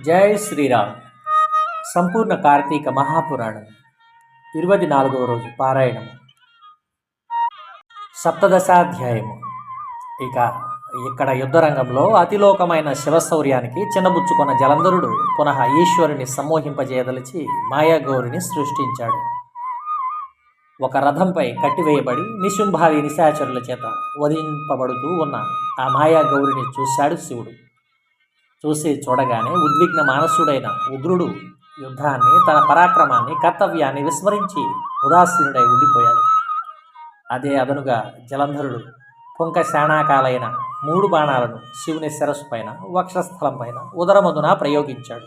జై శ్రీరామ్. సంపూర్ణ కార్తీక మహాపురాణం. ఇరవై నాలుగవ రోజు పారాయణము సప్తదశాధ్యాయము. ఇక ఇక్కడ యుద్ధరంగంలో అతిలోకమైన శివశౌర్యానికి చిన్నబుచ్చుకున్న జలంధరుడు పునః ఈశ్వరుని సమ్మోహింపజేయదలిచి మాయాగౌరిని సృష్టించాడు. ఒక రథంపై కట్టివేయబడి నిశుంభావి నిశాచరుల చేత వధింపబడుతూ ఉన్న ఆ మాయాగౌరిని చూశాడు శివుడు. చూసి చూడగానే ఉద్విగ్న మానసుడైన ఉగ్రుడు యుద్ధాన్ని తన పరాక్రమాన్ని కర్తవ్యాన్ని విస్మరించి ఉదాసీనుడై ఉండిపోయాడు. అదే అదనుగా జలంధరుడు పుంక శాణాకాలైన మూడు బాణాలను శివుని శిరస్సు పైన వక్షస్థలం పైన ఉదరమదున ప్రయోగించాడు.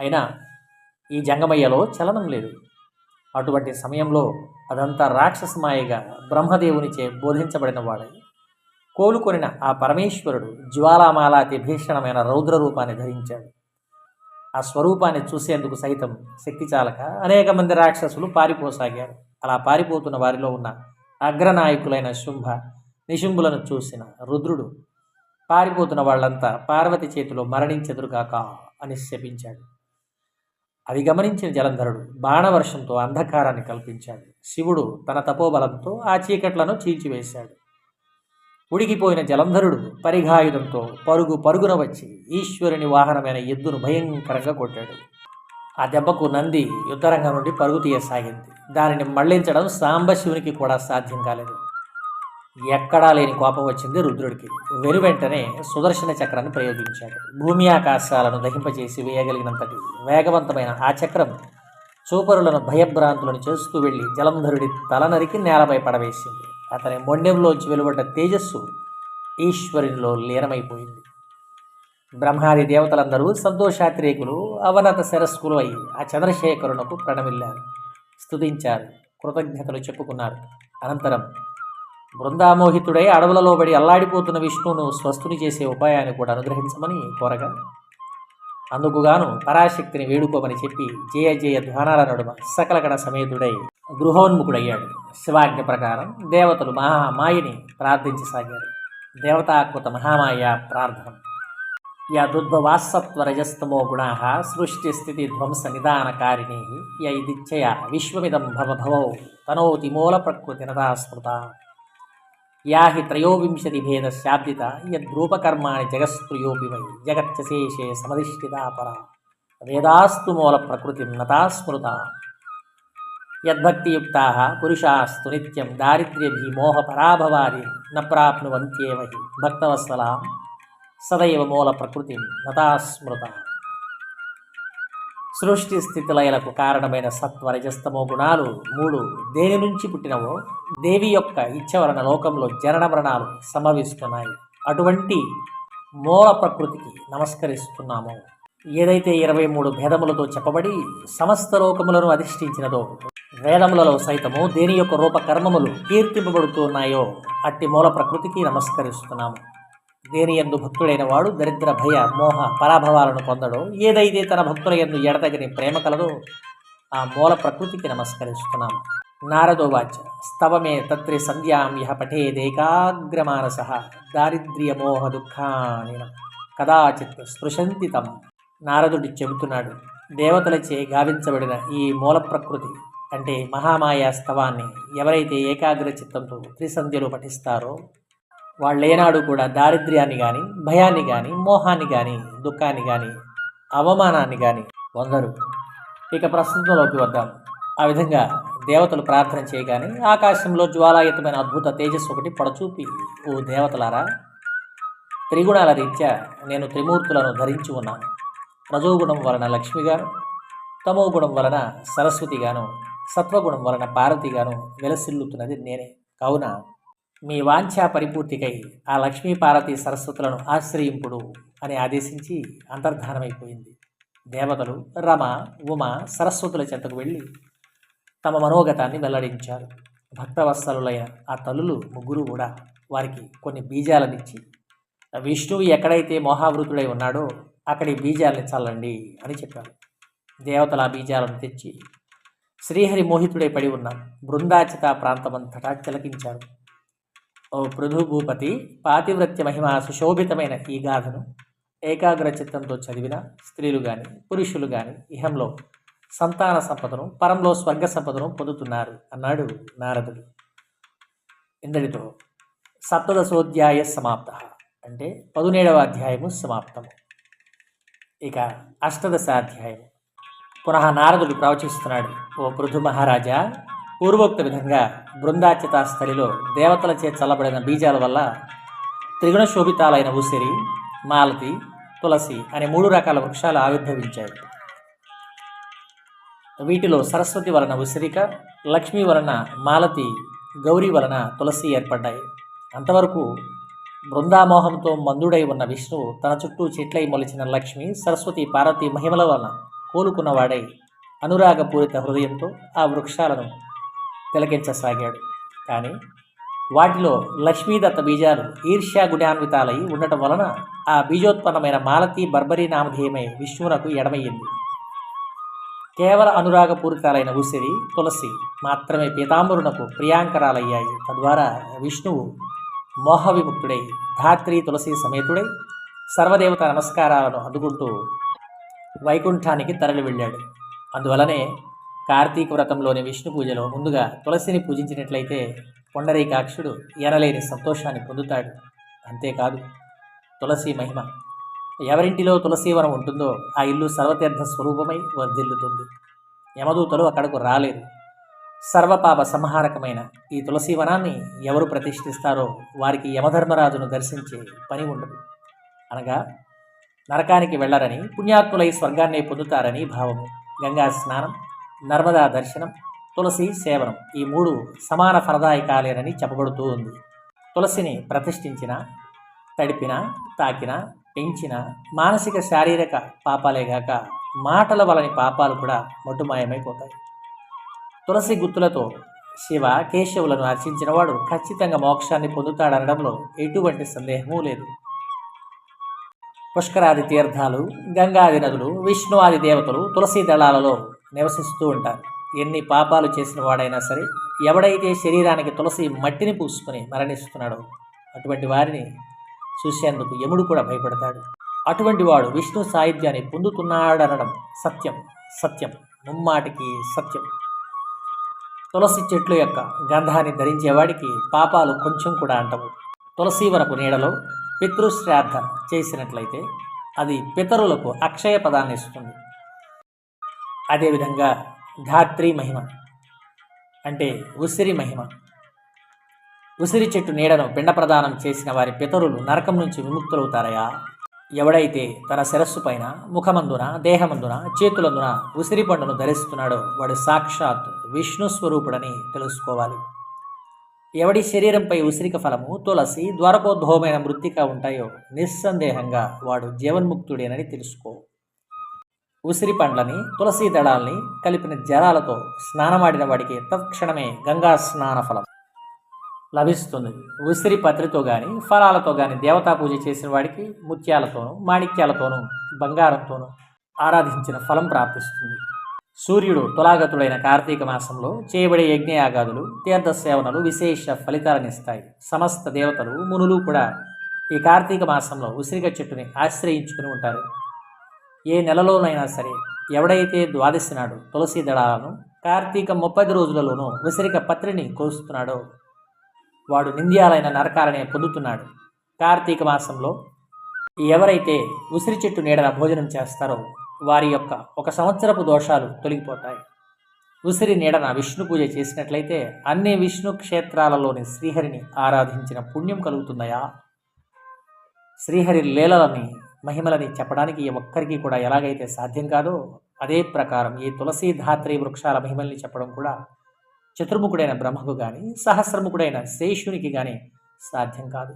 అయినా ఈ జంగమయ్యలో చలనం లేదు. అటువంటి సమయంలో అదంతా రాక్షసమాయగా బ్రహ్మదేవునిచే బోధించబడిన వాడై కోలుకొనిన ఆ పరమేశ్వరుడు జ్వాలామాలాతి భీషణమైన రౌద్ర రూపాన్ని ధరించాడు. ఆ స్వరూపాన్ని చూసేందుకు సైతం శక్తి చాలక అనేక మంది రాక్షసులు పారిపోసాగారు. అలా పారిపోతున్న వారిలో ఉన్న అగ్రనాయకులైన శుంభ నిశుంభులను చూసిన రుద్రుడు పారిపోతున్న వాళ్ళంతా పార్వతి చేతిలో మరణించెదురుగాక అని శపించాడు. అది గమనించిన జలంధరుడు బాణవర్షంతో అంధకారాన్ని కల్పించాడు. శివుడు తన తపోబలంతో ఆ చీకట్లను చీల్చివేశాడు. ఉడికిపోయిన జలంధరుడు పరిఘాయుధంతో పరుగు పరుగున వచ్చి ఈశ్వరుని వాహనమైన ఎద్దును భయంకరంగా కొట్టాడు. ఆ దెబ్బకు నంది యుద్ధరంగం నుండి పరుగు తీయసాగింది. దానిని మళ్ళించడం సాంబశివునికి కూడా సాధ్యం కాలేదు. ఎక్కడా లేని కోపం వచ్చింది రుద్రుడికి. వెను వెంటనే సుదర్శన చక్రాన్ని ప్రయోగించాడు. భూమి ఆకాశాలను దహింపచేసి వేయగలిగినంతటి వేగవంతమైన ఆ చక్రం చూపరులను భయభ్రాంతులను చేస్తూ వెళ్ళి జలంధరుడి తల నరికి నేలపై పడవేసింది. అతని మొండెంలోంచి వెలువడ్డ తేజస్సు ఈశ్వరునిలో లీనమైపోయింది. బ్రహ్మాది దేవతలందరూ సంతోషాతిరేకులు అవనత శిరస్కులు అయి ఆ చంద్రశేఖరునకు ప్రణమిల్లారు. స్తుతించారు కృతజ్ఞతలు చెప్పుకున్నారు. అనంతరం బృందామోహితుడై అడవులలో పడి అల్లాడిపోతున్న విష్ణువును స్వస్థుని చేసే ఉపాయాన్ని కూడా అనుగ్రహించమని కోరగా అందుకుగాను పరాశక్తిని వేడుకోమని చెప్పి జయ జయ ధ్వానాల నడుమ సకలగణ సమేతుడై గృహోన్ముఖుడయ్యాడు. శివాజ్ఞ ప్రకారం దేవతలు మహామాయిని ప్రార్థించసాగారు. దేవతాకృత మహామాయ ప్రార్థన. యదుద్భవాసత్వరజస్తమో గుణా సృష్టి స్థితి ధ్వంస నిదానకారిణీ యైదిచ్చయ విశ్వమిదం భవ భవౌ తనోతి మూల ప్రకృతి నదా స్మృత యా హి త్రయోవింశతి భేద శాబ్దిత యద్రూపకర్మాణి జగస్ప్రియోపి వై జగచ్చశేషే సమధిష్ఠిత పర వేదాస్తు మూల ప్రకృతి నతా స్మృత యద్భక్తియుక్త పురుషాస్తు నిత్యం దారిద్ర్యభీమోహపరాభవాది న ప్రాప్నువంత్యేవ హి భక్తవత్సలాం సదైవ మూల ప్రకృతి నతా స్మృత సృష్టి స్థితిలయలకు కారణమైన సత్వరజస్తమో గుణాలు మూడు. దేని నుంచి పుట్టినవో? దేవి యొక్క ఇచ్చ వలన లోకంలో జనన మరణాలు సంభవిస్తున్నాయి అటువంటి మూల ప్రకృతికి నమస్కరిస్తున్నాము. ఏదైతే ఇరవై మూడు భేదములతో చెప్పబడి సమస్త లోకములను అధిష్ఠించినదో వేదములలో సైతము దేని యొక్క రూపకర్మములు కీర్తింపబడుతున్నాయో అట్టి మూల ప్రకృతికి నమస్కరిస్తున్నాము. దేని ఎందు భక్తుడైన వాడు దరిద్ర భయ మోహ పరాభవాలను పొందడో ఏదైతే తన భక్తుల ఎందు ఎడతగని ప్రేమ కలదో ఆ మూల ప్రకృతికి నమస్కరిస్తున్నాము నారదోవాచ స్తవమే తత్రి సంధ్యాం యహ పఠేదేకాగ్రమానస దారిద్ర్యమోహ దుఃఖాని కదాచిత్ స్పృశంతి తమ. నారదుడి చెబుతున్నాడు దేవతలచే గావించబడిన ఈ మూల ప్రకృతి అంటే మహామాయా స్తవాన్ని ఎవరైతే ఏకాగ్ర చిత్తంతో త్రిసంధ్యలు పఠిస్తారో వాళ్ళు ఏనాడు కూడా దారిద్ర్యాన్ని కానీ భయాన్ని కానీ మోహాన్ని కానీ దుఃఖాన్ని కానీ అవమానాన్ని కానీ పొందరు. ఇక ప్రస్తుతంలోకి వద్దాం. ఆ విధంగా దేవతలు ప్రార్థన చేయగానే ఆకాశంలో జ్వాలాయుతమైన అద్భుత తేజస్సు ఒకటి పడచూపి ఓ దేవతలారా త్రిగుణాల రీత్యా నేను త్రిమూర్తులను ధరించి ఉన్నాను. రజోగుణం వలన లక్ష్మిగాను తమో గుణం వలన సరస్వతిగాను సత్వగుణం వలన పార్వతిగాను వెలసిల్లుతున్నది నేనే. కావున మీ వాంఛా పరిపూర్తికై ఆ లక్ష్మీపార్వతి సరస్వతులను ఆశ్రయింపుడు అని ఆదేశించి అంతర్ధానమైపోయింది. దేవతలు రమ ఉమ సరస్వతుల చెంతకు వెళ్ళి తమ మనోగతాన్ని వెల్లడించారు. భక్తవత్సలులైన ఆ తల్లులు ముగ్గురు కూడా వారికి కొన్ని బీజాలనిచ్చి విష్ణువు ఎక్కడైతే మోహావృతుడై ఉన్నాడో అక్కడి బీజాలని చల్లండి అని చెప్పారు. దేవతలు ఆ బీజాలను తెచ్చి శ్రీహరి మోహితుడై పడి ఉన్న బృందాచిత ప్రాంతమంతటా చిలకించారు ఓ పృథు భూపతి పాతివ్రత్య మహిమ సుశోభితమైన ఈ గాథను ఏకాగ్ర చిత్తంతో చదివిన స్త్రీలు కానీ పురుషులు కానీ ఇహంలో సంతాన సంపదను పరంలో స్వర్గ సంపదను పొందుతున్నారు అన్నాడు నారదుడు. ఇందడితో సప్తదశోధ్యాయ సమాప్త అంటే పదునేడవ అధ్యాయము సమాప్తము. ఇక అష్టదశాధ్యాయం పునః నారదుడు ప్రవచిస్తున్నాడు ఓ పృథు మహారాజా పూర్వోక్త విధంగా బృందాచితాస్థలిలో దేవతల చే చల్లబడిన బీజాల వల్ల త్రిగుణ శోభితాలైన ఉసిరి మాలతి తులసి అనే మూడు రకాల వృక్షాలు ఆవిర్భవించాయి. వీటిలో సరస్వతి వలన ఉసిరిక లక్ష్మి వలన మాలతి గౌరీ వలన తులసి ఏర్పడ్డాయి. అంతవరకు బృందామోహంతో మందుడై ఉన్న విష్ణువు తన చుట్టూ చెట్లై మొలిచిన లక్ష్మి సరస్వతి పార్వతి మహిమల వలన కోలుకున్నవాడై అనురాగపూరిత హృదయంతో ఆ వృక్షాలను తిలకించసాగాడు. కానీ వాటిలో లక్ష్మీదత్త బీజాలు ఈర్ష్యా గుణాన్వితాలై ఉండటం వలన ఆ బీజోత్పన్నమైన మాలతి బర్బరీ నామధేయమై విష్ణువునకు ఎడమయ్యింది. కేవల అనురాగపూరితాలైన ఉసిరి తులసి మాత్రమే పీతాంబరునకు ప్రియాంకరాలయ్యాయి. తద్వారా విష్ణువు మోహ విముక్తుడై ధాత్రి తులసి సమేతుడై సర్వదేవత నమస్కారాలను అందుకుంటూ వైకుంఠానికి తరలి వెళ్ళాడు. అందువలనే కార్తీక వ్రతంలోని విష్ణు పూజలో ముందుగా తులసిని పూజించినట్లయితే పొండరీకాక్షుడు ఎనలేని సంతోషాన్ని పొందుతాడు. అంతేకాదు తులసి మహిమ. ఎవరింటిలో తులసీవనం ఉంటుందో ఆ ఇల్లు సర్వతీర్థ స్వరూపమై వర్ధిల్లుతుంది. యమదూతలు అక్కడకు రాలేదు సర్వపాప సంహారకమైన ఈ తులసీవనాన్ని ఎవరు ప్రతిష్ఠిస్తారో వారికి యమధర్మరాజును దర్శించే పని ఉండదు. అనగా నరకానికి వెళ్ళరని పుణ్యాత్ములై స్వర్గాన్ని పొందుతారని భావము. గంగా స్నానం నర్మదా దర్శనం తులసి సేవనం ఈ మూడు సమాన ఫలదాయకాలేనని చెప్పబడుతూ ఉంది. తులసిని ప్రతిష్ఠించిన తడిపిన తాకిన పెంచిన మానసిక శారీరక పాపాలేగాక మాటల వలని పాపాలు కూడా మొట్టుమాయమైపోతాయి. తులసి గుత్తులతో శివ కేశవులను అర్చించిన వాడు ఖచ్చితంగా మోక్షాన్ని పొందుతాడనడంలో ఎటువంటి సందేహమూ లేదు. పుష్కరాది తీర్థాలు గంగాది నదులు విష్ణు ఆది దేవతలు తులసి దళాలలో నివసిస్తూ ఉంటారు. ఎన్ని పాపాలు చేసిన వాడైనా సరే ఎవడైతే శరీరానికి తులసి మట్టిని పూసుకొని మరణిస్తున్నాడో అటువంటి వారిని చూసేందుకు యముడు కూడా భయపడతాడు. అటువంటి వాడు విష్ణు సాహిత్యాన్ని పొందుతున్నాడనడం సత్యం సత్యం ముమ్మాటికి సత్యం. తులసి చెట్ల యొక్క గంధాన్ని ధరించేవాడికి పాపాలు కొంచెం కూడా అంటవు. తులసి వరకు నీడలో పితృశ్రాద్ధ చేసినట్లయితే అది పితరులకు అక్షయ పదాన్ని ఇస్తుంది. అదేవిధంగా ధాత్రి మహిమ అంటే ఉసిరి మహిమ. ఉసిరి చెట్టు నీడను పిండ ప్రదానం చేసిన వారి పితరులు నరకం నుంచి విముక్తులవుతారయా? ఎవడైతే తన శిరస్సు పైన ముఖమందున దేహమందున చేతులందున ఉసిరి పండును ధరిస్తున్నాడో వాడు సాక్షాత్ విష్ణు స్వరూపుడని తెలుసుకోవాలి. ఎవడి శరీరంపై ఉసిరిక ఫలము తులసి ద్వారకోద్భవమైన మృత్తిక ఉంటాయో నిస్సందేహంగా వాడు జీవన్ముక్తుడేనని తెలుసుకో. ఉసిరి పండ్లని తులసీ దళాల్ని కలిపిన జలాలతో స్నానమాడిన వాడికి తత్క్షణమే గంగా స్నాన ఫలం లభిస్తుంది. ఉసిరి పత్రితో కానీ ఫలాలతో కానీ దేవతా పూజ చేసిన వాడికి ముత్యాలతోనూ మాణిక్యాలతోనూ బంగారంతోనూ ఆరాధించిన ఫలం ప్రాప్తిస్తుంది. సూర్యుడు తులాగతుడైన కార్తీక మాసంలో చేయబడే యజ్ఞయాగాదులు తీర్థ సేవనలు విశేష ఫలితాలనిస్తాయి సమస్త దేవతలు మునులు కూడా ఈ కార్తీక మాసంలో ఉసిరిక చెట్టుని ఆశ్రయించుకుని ఉంటారు. ఏ నెలలోనైనా సరే ఎవడైతే ద్వాదశి నాడు తులసి దళాలను కార్తీక ముప్పది రోజులలోనూ ఉసిరిక పత్రిని కోస్తున్నాడో వాడు నింద్యాలైన నరకాలనే పొందుతున్నాడు. కార్తీక మాసంలో ఎవరైతే ఉసిరి చెట్టు నీడన భోజనం చేస్తారో వారి యొక్క ఒక సంవత్సరపు దోషాలు తొలగిపోతాయి. ఉసిరి నీడన విష్ణు పూజ చేసినట్లయితే అన్ని విష్ణు క్షేత్రాలలోని శ్రీహరిని ఆరాధించిన పుణ్యం కలుగుతుందయా? శ్రీహరి లీలలని మహిమలని చెప్పడానికి ఏ ఒక్కరికి కూడా ఎలాగైతే సాధ్యం కాదో అదే ప్రకారం ఈ తులసి ధాత్రి వృక్షాల మహిమల్ని చెప్పడం కూడా చతుర్ముఖుడైన బ్రహ్మకు కానీ సహస్రముఖుడైన శేషునికి కానీ సాధ్యం కాదు.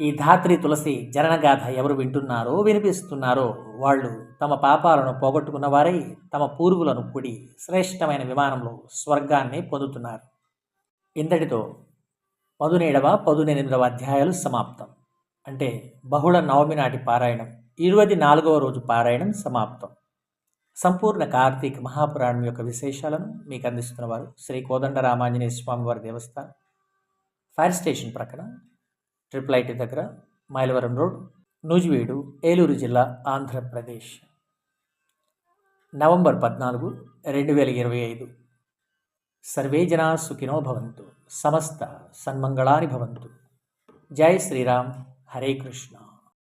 ఈ ధాత్రి తులసి జననగాథ ఎవరు వింటున్నారో వినిపిస్తున్నారో వాళ్ళు తమ పాపాలను పోగొట్టుకున్నవారై తమ పూర్వులను కూడి శ్రేష్టమైన విమానంలో స్వర్గాన్ని పొందుతున్నారు. ఇంతటితో పదునేడవ పదునెనిమిదవ అధ్యాయాలు సమాప్తం. అంటే బహుళ నవమి నాటి పారాయణం. ఇరవై నాలుగవ రోజు పారాయణం సమాప్తం. సంపూర్ణ కార్తీక మహాపురాణం యొక్క విశేషాలను మీకు అందిస్తున్న వారు శ్రీ కోదండ రామాంజనేయ స్వామి దేవస్థానం ఫైర్ స్టేషన్ ప్రక్కన ట్రిపుల్ ఐటీ దగ్గర మైలవరం రోడ్ నూజివీడు ఏలూరు జిల్లా ఆంధ్రప్రదేశ్. నవంబర్ పద్నాలుగు రెండు వేల ఇరవై ఐదు. సర్వే జనా సుఖినో భవంతు. సమస్త సన్మంగళాని భవంతు. జై శ్రీరామ్. हरे कृष्ण।